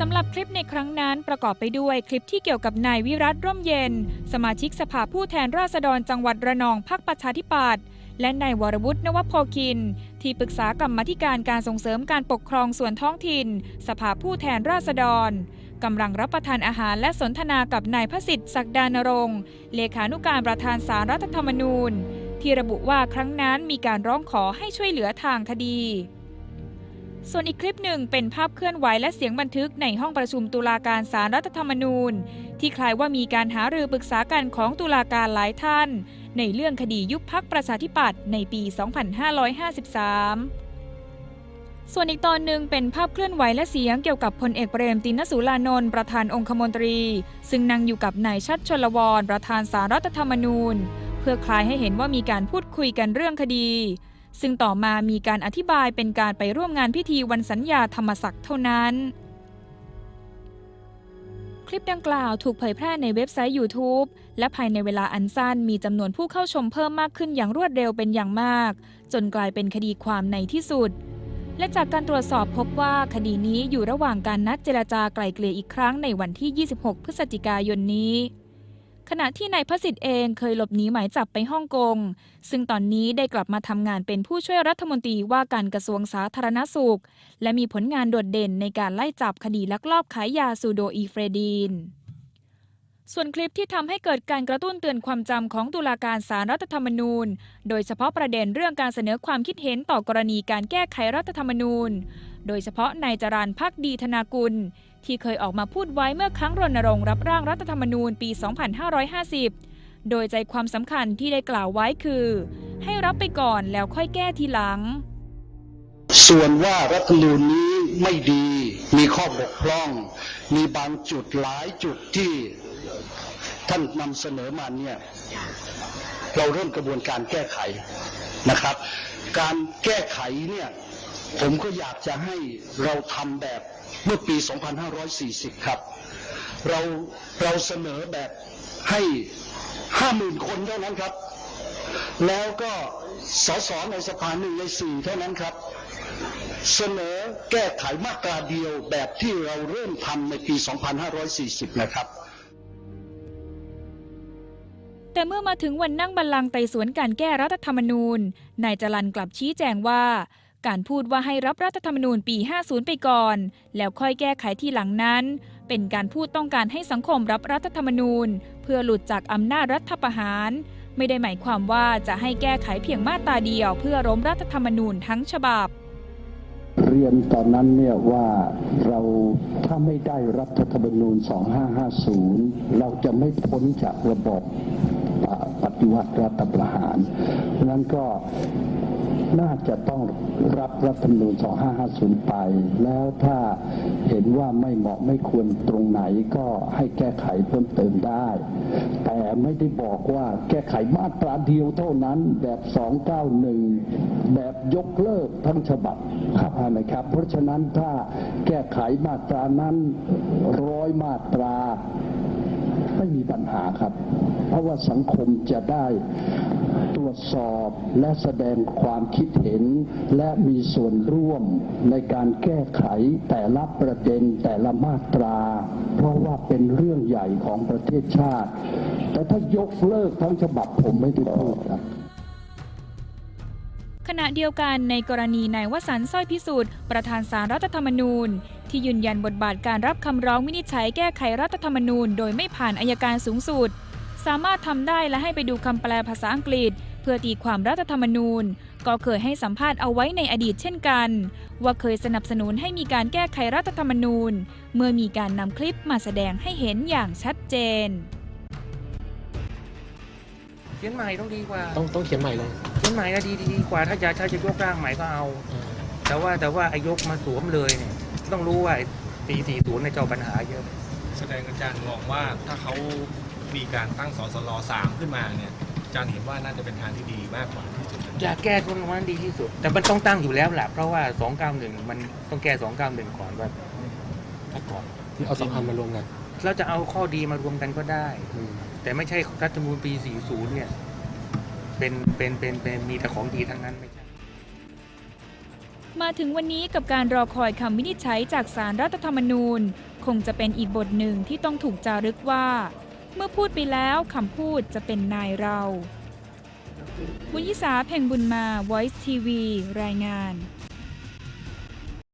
สำหรับคลิปในครั้งนั้นประกอบไปด้วยคลิปที่เกี่ยวกับนายวิรัตร่มเย็น สมาชิกสภาผู้แทนราษฎรจังหวัดระนองพักประชาธิปัตย์และนายวรวุฒินวโพคิน ที่ปรึกษากรรมธิการการส่งเสริมการปกครองส่วนท้องถิ่น สภาผู้แทนราษฎรกำลังรับประทานอาหารและสนทนากับนายพระสิทธิ์ศักดานรงค์เลขานุการประธานสารรัฐธรรมนูญ ที่ระบุว่าครั้งนั้นมีการร้องขอให้ช่วยเหลือทางคดี ส่วนอีกคลิปหนึ่งเป็นภาพเคลื่อนไหวและเสียงบันทึกในห้องประชุมตุลาการสารรัฐธรรมนูญ ที่คล้ายว่ามีการหารือปรึกษากันของตุลาการหลายท่าน ในเรื่องคดียุบพักประชาธิปัตย์ในปี 2553ส่วนอีกตอนหนึ่งเป็นภาพเคลื่อนไหวและเสียงเกี่ยวกับพลเอกเปรมตินสุรานนท์ประธานองคมนตรี ซึ่งนั่งอยู่กับนายชัดชลวรประธานสารรัฐธรรมนูญ เพื่อคลายให้เห็นว่ามีการพูดคุยกันเรื่องคดี ซึ่งต่อมามีการอธิบายเป็นการไปร่วมงานพิธีวันสัญญาธรรมศักดิ์เท่านั้น คลิปดังกล่าวถูกเผยแพร่ในเว็บไซต์ YouTube และภายในเวลาอันสั้นมีจำนวนผู้เข้าชมเพิ่มมากขึ้นอย่างรวดเร็วเป็นอย่างมาก จนกลายเป็นคดีความในที่สุด และจากการตรวจสอบพบว่าคดีนี้อยู่ระหว่างการนัดเจรจาไกล่เกลี่ยอีกครั้งในวันที่ 26 พฤศจิกายนนี้ ณะที่นายพสิทธิ์เองเคยหลบหนีหมายจับไปฮ่องกง ซึ่งตอนนี้ได้กลับมาทำงานเป็นผู้ช่วยรัฐมนตรีว่าการกระทรวงสาธารณสุข และมีผลงานโดดเด่นในการไล่จับคดีลักลอบขายยาซูโดอีเฟรดีนส่วนคลิปที่ทำให้เกิดการกระตุ้นเตือนความจำของตุลาการสารรัฐธรรมนูญ โดยเฉพาะประเด็นเรื่องการเสนอความคิดเห็นต่อกรณีการแก้ไขรัฐธรรมนูญ โดยเฉพาะนายจรันพักดีธนากุล ที่เคยออกมาพูดไว้เมื่อครั้งรณรงค์รับร่างรัฐธรรมนูญปี 2550 โดยใจความสำคัญที่ได้กล่าวไว้คือ ให้รับไปก่อนแล้วค่อยแก้ทีหลัง ส่วนว่ารัฐธรรมนูญนี้ไม่ดี มีข้อบกพร่อง มีบางจุดหลายจุดที่ท่านนำเสนอมาเนี่ยเราเริ่มกระบวนการแก้ไขนะครับ การแก้ไขเนี่ย ผมก็อยากจะให้เราทำแบบเมื่อปี 2540 ครับ เราเราเสนอแบบให้ห้าหมื่นคนเท่านั้นครับ แล้วก็สสในสภาหนึ่งในสี่เท่านั้นครับ เสนอแก้ไขมาตราเดียวแบบที่เราเริ่มทำในปี 2540 นะครับแต่เมื่อมาถึงวันนั่งบัลลังก์ไต่สวนการแก้รัฐธรรมนูญ นายจรันกลับชี้แจงว่า การพูดว่าให้รับรัฐธรรมนูญปี 50 ไปก่อน แล้วค่อยแก้ไขที่หลังนั้น เป็นการพูดต้องการให้สังคมรับรัฐธรรมนูญ เพื่อหลุดจากอำนาจรัฐประหาร ไม่ได้หมายความว่าจะให้แก้ไขเพียงมาตราเดียว เพื่อล้มรัฐธรรมนูญทั้งฉบับ เรียนตอนนั้นเนี่ยว่าเราถ้าไม่ได้รัฐธรรมนูญ 2550 เราจะไม่พ้นจากระบบอ่าปฏิวัติรัฐประหารเพราะฉะนั้นก็น่าจะต้อง รับรัฐธรรมนูญ 2550 ไป แล้วถ้าเห็นว่าไม่เหมาะไม่ควรตรงไหนก็ให้แก้ไขเพิ่มเติมได้ แต่ไม่ได้บอกว่าแก้ไขมาตราเดียวเท่านั้นแบบ 291 แบบยกเลิกทั้งฉบับครับนะครับ เพราะฉะนั้นถ้าแก้ไขมาตรานั้นร้อยมาตราไม่มีปัญหาครับ เพราะว่าสังคมจะได้ รวจสอบและแสดงความคิดเห็น และมีส่วนร่วมในการแก้ไขแต่ละประเด็นแต่ละมาตรา เพราะว่าเป็นเรื่องใหญ่ของประเทศชาติ แต่ถ้ายกเลิกทั้งฉบับผมไม่ได้พูดครับขณะเดียวกันในกรณีนายวสันต์สร้อยพิสุทธิ์ประธานสารรัฐธรรมนูญ ที่ยืนยันบทบาทการรับคำร้องวินิจฉัยแก้ไขรัฐธรรมนูญ โดยไม่ผ่านอายการสูงสุด สามารถทำได้และให้ไปดูคำแปลภาษาอังกฤษ เพื่อตีความรัฐธรรมนูญ ก็เคยให้สัมภาษณ์เอาไว้ในอดีตเช่นกัน ว่าเคยสนับสนุนให้มีการแก้ไขรัฐธรรมนูญ เมื่อมีการนำคลิปมาแสดงให้เห็นอย่างชัดเจน เขียนใหม่ต้องดีกว่าต้องต้องเขียนใหม่เลยเขียนใหม่นะดีดีดีกว่าถ้าจะถ้าจะยกร่างใหม่ก็เอาแต่ว่าแต่ว่าไอ้ยกมาสวมเลยเนี่ยต้องรู้ว่าปีสี่ศูนย์ในยเจ้าปัญหาเยอะ แสดงอาจารย์มองว่าถ้าเขามีการตั้งสสลสามขึ้นมาเนี่ยอา จารย์เห็นว่าน่าจะเป็นทางที่ดีมากกว่าที่สุดอยากแก้ตรงนั้นดีที่สุด แต่มันต้องตั้งอยู่แล้วแหละเพราะว่า 291 มันต้องแก้ 291 ก่อนว่าถ้าก่อนที่เอาสองอันมารวมกันแล้วจะเอาข้อดีมารวมกันก็ได้ อืมแต่ไม่ใช่รัฐธรรมนูญปี 40 เนี่ย เป็นเป็นเป็นเป็นมีแต่ของดีทั้งนั้นไม่ใช่ มาถึงวันนี้กับการรอคอยคำวินิจฉัยจากสารรัฐธรรมนูญ คงจะเป็นอีกบทหนึ่งที่ต้องถูกจารึกว่า เมื่อพูดไปแล้วคำพูดจะเป็นนายเรา บุญยิสาเพ่งบุญมา Voice TV รายงาน